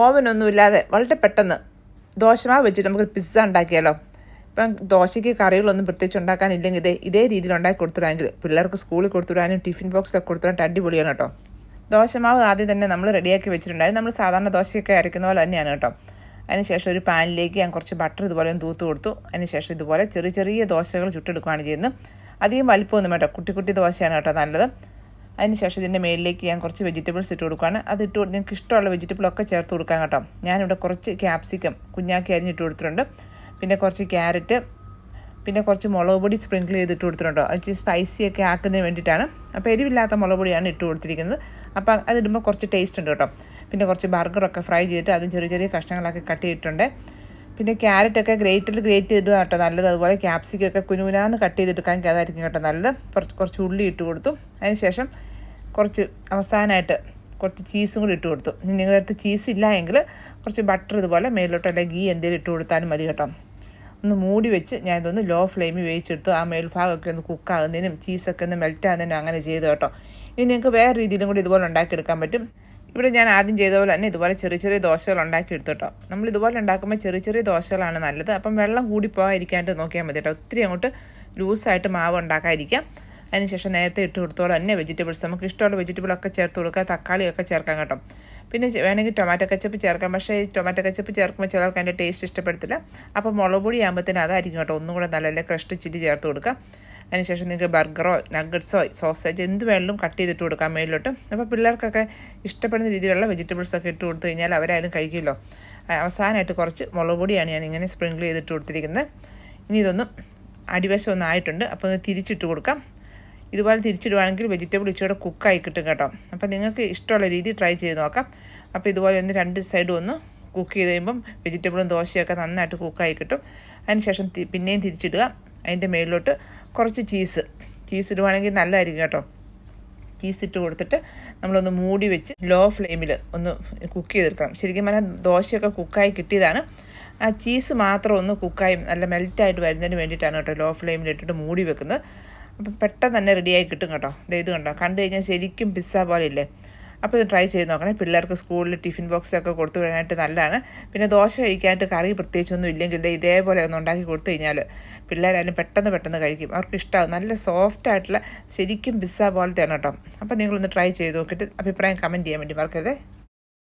ഓവനൊന്നും ഇല്ലാതെ വളരെ പെട്ടെന്ന് ദോശമാവ് വെച്ചിട്ട് നമുക്ക് പിസ്സ ഉണ്ടാക്കിയാലോ? ഇപ്പം ദോശയ്ക്ക് കറികളൊന്നും പ്രത്യേകിച്ച് ഉണ്ടാക്കാനില്ലെങ്കിൽ ഇതേ ഇതേ രീതിയിൽ ഉണ്ടാക്കി കൊടുത്തുവിടാമെങ്കിൽ പിള്ളേർക്ക് സ്കൂളിൽ കൊടുത്തുവിടാനും ടിഫിൻ ബോക്സൊക്കെ കൊടുത്തുവിടാൻ അടിപൊളിയാണ് കേട്ടോ. ദോശമാവ് ആദ്യം തന്നെ നമ്മൾ റെഡിയാക്കി വെച്ചിട്ടുണ്ടായിരുന്നു നമ്മൾ സാധാരണ ദോശയൊക്കെ അരയ്ക്കുന്ന പോലെ തന്നെയാണ് കേട്ടോ. അതിനുശേഷം ഒരു പാനിലേക്ക് ഞാൻ കുറച്ച് ബട്ടർ ഇതുപോലെ ഒന്ന് തൂത്ത് കൊടുത്തു. അതിനുശേഷം ഇതുപോലെ ചെറിയ ചെറിയ ദോശകൾ ചുട്ടെടുക്കുകയാണ് ചെയ്യുന്നത്. അധികം വലിപ്പമൊന്നും വേണ്ട. കുട്ടി കുട്ടി ദോശയാണ് കേട്ടോ നല്ലത്. അതിനുശേഷം ഇതിന്റെ മേളിലേക്ക് ഞാൻ കുറച്ച് വെജിറ്റബിൾസ് ഇട്ട് കൊടുക്കുകയാണ് അത് ഇട്ട് കൊടുത്ത് നിങ്ങൾക്ക് ഇഷ്ടമുള്ള വെജിറ്റബിളൊക്കെ ചേർത്ത് കൊടുക്കാൻ കേട്ടോ. ഞാനിവിടെ കുറച്ച് ക്യാപ്സിക്കം കുഞ്ഞാക്കി അരിഞ്ഞിട്ട് കൊടുത്തിട്ടുണ്ട്. പിന്നെ കുറച്ച് ക്യാരറ്റ് പിന്നെ കുറച്ച് മുളക് പൊടി സ്പ്രിങ്കിൾ ചെയ്തിട്ട് കൊടുത്തിട്ടുണ്ടോ. അത് ഇച്ചിരി സ്പൈസി ഒക്കെ ആക്കുന്നതിന് വേണ്ടിയിട്ടാണ്. അപ്പോൾ എരിവില്ലാത്ത മുളക് പൊടിയാണ് ഇട്ട് കൊടുത്തിരിക്കുന്നത്. അപ്പോൾ അതിടുമ്പോൾ കുറച്ച് ടേസ്റ്റ് ഉണ്ട് കേട്ടോ. പിന്നെ കുറച്ച് ബർഗറൊക്കെ ഫ്രൈ ചെയ്തിട്ട് അതും ചെറിയ ചെറിയ കഷ്ണങ്ങളൊക്കെ കട്ട് ചെയ്തിട്ടുണ്ട്. പിന്നെ ക്യാരറ്റൊക്കെ ഗ്രേറ്റിൽ ഗ്രേറ്റ് ചെയ്തിടുക കേട്ടോ നല്ലത്. അതുപോലെ ക്യാപ്സിക്കൊക്കെ കുനുകുനാന്ന് കട്ട് ചെയ്തെടുക്കാൻ അതായിരിക്കും കേട്ടോ നല്ലത്. കുറച്ച് കുറച്ച് ഉള്ളി ഇട്ട് കൊടുത്തു. അതിന് ശേഷം കുറച്ച് അവസാനമായിട്ട് കുറച്ച് ചീസും കൂടി ഇട്ട് കൊടുത്തു. നിങ്ങളുടെ അടുത്ത് ചീസ് ഇല്ല എങ്കിൽ കുറച്ച് ബട്ടർ ഇതുപോലെ മേലോട്ടോ അല്ലെങ്കിൽ ഗീ എന്തെങ്കിലും ഇട്ട് കൊടുത്താലും മതി കേട്ടോ. ഒന്ന് മൂടി വെച്ച് ഞാൻ ഇതൊന്ന് ലോ ഫ്ലെയിമിൽ വേവിച്ചെടുത്തു. ആ മേൽഭാഗമൊക്കെ ഒന്ന് കുക്കാകുന്നതിനും ചീസൊക്കെ ഒന്ന് മെൽറ്റ് ആകുന്നതിനും അങ്ങനെ ചെയ്തു കേട്ടോ. ഇനി നിങ്ങൾക്ക് വേറെ രീതിയിലും കൂടി ഇതുപോലെ ഉണ്ടാക്കിയെടുക്കാൻ പറ്റും. ഇവിടെ ഞാൻ ആദ്യം ചെയ്ത പോലെ തന്നെ ഇതുപോലെ ചെറിയ ചെറിയ ദോശകൾ ഉണ്ടാക്കി എടുത്തോട്ടോ നമ്മൾ ഇതുപോലെ ഉണ്ടാക്കുമ്പോൾ ചെറിയ ചെറിയ ദോശകളാണ് നല്ലത്. അപ്പം വെള്ളം കൂടി പോകാതിരിക്കാനായിട്ട് നോക്കിയാൽ മതി കേട്ടോ. ഒത്തിരി അങ്ങോട്ട് ലൂസായിട്ട് മാവ് ഉണ്ടാക്കാതിരിക്കാം. അതിനുശേഷം നേരത്തെ ഇട്ട് കൊടുത്തോളം തന്നെ വെജിറ്റബിൾസ്. നമുക്ക് ഇഷ്ടമുള്ള വെജിറ്റബിളൊക്കെ ചേർത്ത് കൊടുക്കുക. തക്കാളിയൊക്കെ ചേർക്കാം കേട്ടോ. പിന്നെ വേണമെങ്കിൽ ടൊമാറ്റോ കച്ചപ്പ് ചേർക്കാം. പക്ഷേ ഈ ടൊമാറ്റോ കച്ചപ്പ് ചേർക്കുമ്പോൾ ചിലർക്ക് അതിന്റെ ടേസ്റ്റ് ഇഷ്ടപ്പെടത്തില്ല. അപ്പോൾ മുളക് പൊടി ആകുമ്പോഴത്തേന് അതായിരിക്കും കേട്ടോ. ഒന്നും കൂടെ നല്ല ക്രഷ്ട് ചില്ലി ചേർത്ത് കൊടുക്കുക. അതിനുശേഷം നിങ്ങൾക്ക് ബർഗറോ നഗറ്റ്സോ സോസേജ് എന്ത് വേണമെങ്കിലും കട്ട് ചെയ്തിട്ട് കൊടുക്കാം മേളിലോട്ട്. അപ്പോൾ പിള്ളേർക്കൊക്കെ ഇഷ്ടപ്പെടുന്ന രീതിയിലുള്ള വെജിറ്റബിൾസൊക്കെ ഇട്ട് കൊടുത്തു കഴിഞ്ഞാൽ അവരായാലും കഴിക്കുമല്ലോ. അവസാനമായിട്ട് കുറച്ച് മുളക് പൊടിയാണ് ഞാൻ ഇങ്ങനെ സ്പ്രിങ്കിൾ ചെയ്തിട്ട് കൊടുത്തിരിക്കുന്നത്. ഇനി ഇതൊന്നും അടിവശം ഒന്നും ആയിട്ടുണ്ട് അപ്പോൾ ഒന്ന് തിരിച്ചിട്ട് കൊടുക്കാം. ഇതുപോലെ തിരിച്ചിടുവാണെങ്കിൽ വെജിറ്റബിൾ ഇച്ചിരി കുക്കായി കിട്ടും കേട്ടോ. അപ്പോൾ നിങ്ങൾക്ക് ഇഷ്ടമുള്ള രീതി ട്രൈ ചെയ്ത് നോക്കാം. അപ്പോൾ ഇതുപോലെ ഒന്ന് രണ്ട് സൈഡും ഒന്ന് കുക്ക് ചെയ്ത് കഴിയുമ്പം വെജിറ്റബിളും ദോശയൊക്കെ നന്നായിട്ട് കുക്കായി കിട്ടും. അതിനുശേഷം പിന്നെയും തിരിച്ചിടുക. അതിന്റെ മേളിലോട്ട് കുറച്ച് ചീസ്. ചീസ് ഇടുവാണെങ്കിൽ നല്ലതായിരിക്കും കേട്ടോ. ചീസ് ഇട്ട് കൊടുത്തിട്ട് നമ്മളൊന്ന് മൂടി വെച്ച് ലോ ഫ്ലെയിമിൽ ഒന്ന് കുക്ക് ചെയ്തെടുക്കണം. ശരിക്കും പറഞ്ഞാൽ ദോശയൊക്കെ കുക്കായി കിട്ടിയതാണ്. ആ ചീസ് മാത്രം ഒന്ന് കുക്കായി നല്ല മെൽറ്റായിട്ട് വരുന്നതിന് വേണ്ടിയിട്ടാണ് കേട്ടോ ലോ ഫ്ലെയിമിൽ ഇട്ടിട്ട് മൂടി വെക്കുന്നത്. അപ്പം പെട്ടെന്ന് തന്നെ റെഡിയായി കിട്ടും കേട്ടോ. ഇത് കണ്ടോ? കണ്ടു കഴിഞ്ഞാൽ ശരിക്കും പിസ്സ പോലെ ഇല്ലേ? അപ്പോൾ ഇത് ട്രൈ ചെയ്ത് നോക്കണേ. പിള്ളേർക്ക് സ്കൂളിൽ ടിഫിൻ ബോക്സിലൊക്കെ കൊടുത്തു വിടാനായിട്ട് നല്ലതാണ്. പിന്നെ ദോശ കഴിക്കാനായിട്ട് കറി പ്രത്യേകിച്ചൊന്നും ഇല്ലെങ്കിൽ ഇതേപോലെ ഒന്ന് ഉണ്ടാക്കി കൊടുത്തു കഴിഞ്ഞാൽ പിള്ളേരായാലും പെട്ടെന്ന് പെട്ടെന്ന് കഴിക്കും. അവർക്ക് ഇഷ്ടമാകും നല്ല സോഫ്റ്റ് ആയിട്ടുള്ള ശരിക്കും പിസ്സ പോലത്തെയാണ് കേട്ടോ. അപ്പോൾ നിങ്ങളൊന്ന് ട്രൈ ചെയ്ത് നോക്കിയിട്ട് അഭിപ്രായം കമന്റ് ചെയ്യാൻ വേണ്ടി മറക്കരുത്.